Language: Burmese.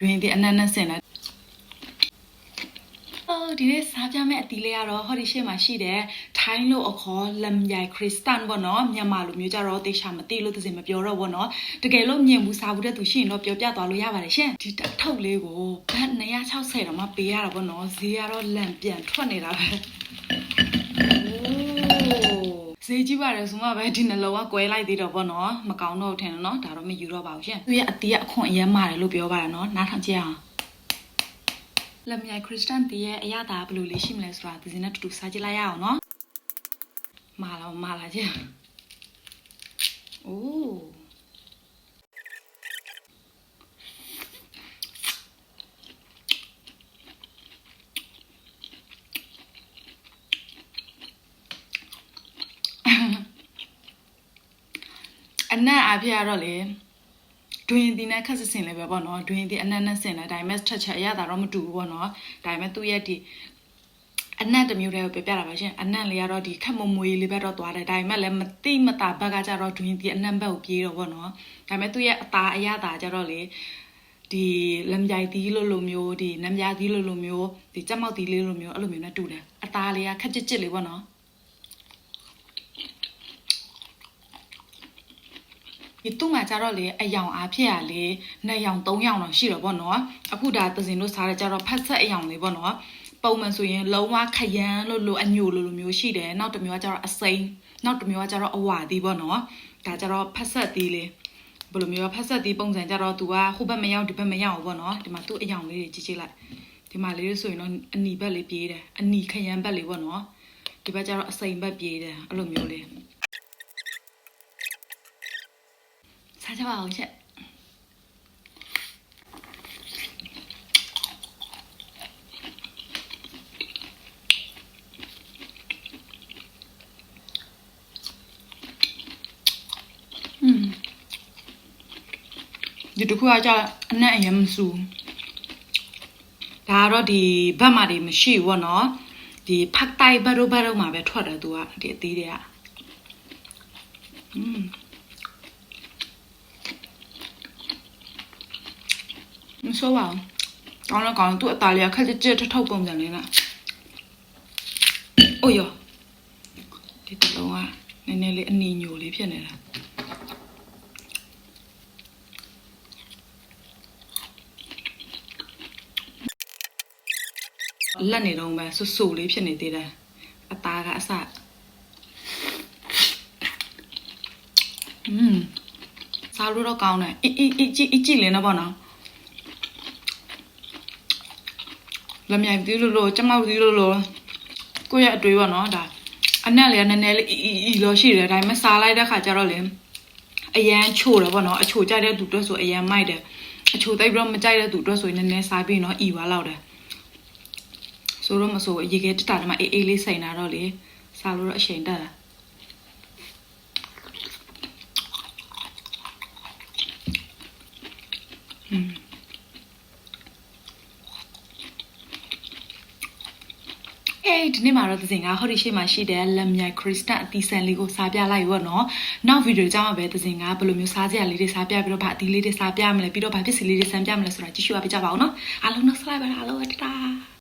တွင်ဒီအနက်နဲ့ဆင်လိုက်အော်ဒီနေ့စားပြမယ့်အတီးလေးကတော့ဟောဒီရှေ့မှာရှိတယ်ထိုင်းလို့အခေါ်လမ်ယိုင်ခရစ်စတန်ပေါ့နော်မြန်မာလိုမျိုးကြတော့တေချာမသိလို့သူစင်မပြောတော့ဘောနော်တကယ်လို့မြင်ဘူးစားဘူးတဲ့သူရှိရင်တော့ပြောပြသွားလို့ရပါတယ်ရှင်ဒီတစ်ထုပ်လေးကိုဘတ်260တော့မှပေးရတာပေါ့နော်ဈေးကတော့လန်ပြန်ထွက်နေတာပဲ ဈေးကြီးပါတယ်ဆိုမှပဲဒီနှလုံးကကွဲလိုက်သေးတော့ဗောနော်မကောင်းတော့ဘူးထင်တယ်နော်ဒါတော့မယူတော့ပါဘူးရှင်သူရဲ့အတီးကအခွန်အရမ်းမာတယ်လို့ပြောပါရနော်နားထောင်ကြည့်အောင်လက်မြိုင်ခရစ်စတန်တီးရဲ့အရသာဘယ်လိုလေးရှိမလဲဆိုတာဒီစင်းနဲ့တူတူစားကြည့်လိုက်ရအောင်နော်မာလာမာလာကြည့်အိုး အနက်အဖြစ်ကတော့လေတွင်ဒီနဲ့ခက်ဆစင်လေးပဲပေါ့နော်တွင်ဒီအနက်နဲ့ဆင်တယ်ဒါပေမဲ့ထက်ချက်အရသာတော့မတူဘူးပေါ့နော်ဒါပေမဲ့သူ့ရဲ့ဒီအနက်တစ်မျိုးတည်းကိုပြပြတာပါရှင်အနက်လေးကတော့ဒီခက်မမွေလေးဘက်တော့သွားတယ်ဒါပေမဲ့လည်းမတိမတာဘက်ကကြတော့တွင်ဒီအနက်ဘက်ကိုပြေးတော့ပေါ့နော်ဒါပေမဲ့သူ့ရဲ့အသားအရသာကြတော့လေဒီလမ်ကြိုက်သီးလိုလိုမျိုးဒီနမ်ပြားသီးလိုလိုမျိုးဒီကြက်မောက်သီးလေးလိုမျိုးအဲ့လိုမျိုးနဲ့တူတယ်အသားလေးကခက်ကြစ်ကြစ်လေးပေါ့နော် ဒီသူ့မှာကြတော့လေအယောင်အားဖြစ်ရလေနှစ်ယောင်သုံးယောင်တော့ရှိတော့ဗောနော်အခုဒါသစင်တို့စားတဲ့ကြတော့ဖတ်ဆက်အယောင်လေးဗောနော်ပုံမှန်ဆိုရင်လုံးဝခရမ်းလို့လို့အညိုလို့လို့မျိုးရှိတယ်နောက်တစ်မျိုးကကြတော့အစိမ်းနောက်တစ်မျိုးကကြတော့အဝါသီးဗောနော်ဒါကြတော့ဖတ်ဆက်သီးလေးဘယ်လိုမျိုးဖတ်ဆက်သီးပုံစံကြတော့ तू ကဟိုဘက်မရောက်ဒီဘက်မရောက်ဗောနော်ဒီမှာသူ့အယောင်လေးတွေကြည့်ကြည့်လိုက်ဒီမှာလေးဆိုရင်တော့အနီဘက်လေးပြေးတယ်အနီခရမ်းဘက်လေးဗောနော်ဒီဘက်ကျတော့အစိမ်းဘက်ပြေးတယ်အဲ့လိုမျိုးလေး စားကြ ပါအောင်ချက်อืมဒီတစ်ခုကကြာအနက်အရင်မစူဒါကတော့ဒီဘက်မှာတွေမရှိဘူးပေါ့နော်ဒီဖက်တိုက်ဘတ်တို့ဘတ်တို့မှာပဲထွက်တယ်သူကဒီအသေးတွေကอืม မဆိုးပါဘူး။ကောင်းတော့ကောင်းသူ့အသားလေးကခက်ကြက်ကြက်ထထောက်ပုံစံလေးနဲ့။အိုးယောဒီတလုံးကနည်းနည်းလေးအနီညိုလေးဖြစ်နေတာ။လက်နေတော့ပဲဆူဆူလေးဖြစ်နေသေးတယ်။အသားကအစอืมစားလို့တော့ကောင်းတယ်။အီအီအီကြည့်အီကြည့်လင်းတော့ပေါ့နော်။ လက်မြိုင်သေးလို့လို့ကျမောက်သေးလို့လို့ကိုယ့်ရဲ့အတွေးပေါ့နော်ဒါအနက်လေးကနည်းနည်းလေးအီအီအီလို့ရှိတယ်ဒါပေမဲ့စားလိုက်တဲ့ခါကျတော့လေအရန်ချို့တယ်ပေါ့နော်အချို့ကြိုက်တဲ့သူအတွက်ဆိုအရန်မိုက်တယ်အချို့တိုက်ပြီးတော့မကြိုက်တဲ့သူအတွက်ဆိုရင်နည်းနည်းစားပြီးတော့အီသွားလောက်တယ်ဆိုတော့မဆိုရေခဲတက်တာတည်းမှာအေးအေးလေးစိန်တာတော့လေစားလို့တော့အချိန်တက်တာอืม အေးဒီနေ့မှာတော့သစင်ကဟော်ဒီရှိမှရှိတဲ့လက်မြိုင်ခရစ်စတန်အသီးဆန်လေးကိုစားပြလိုက်ရောနော်နောက်ဗီဒီယိုကြောင်းမှာပဲသစင်ကဘယ်လိုမျိုးစားစရာလေးတွေစားပြပြီးတော့ဗာအသီးလေးတွေစားပြမလဲပြီးတော့ဗာပစ္စည်းလေးတွေစမ်းပြမလဲဆိုတာကြည့်ရှုရပြကြပါဦးနော်အားလုံးတော့ subscribe ပါအားလုံးတတာ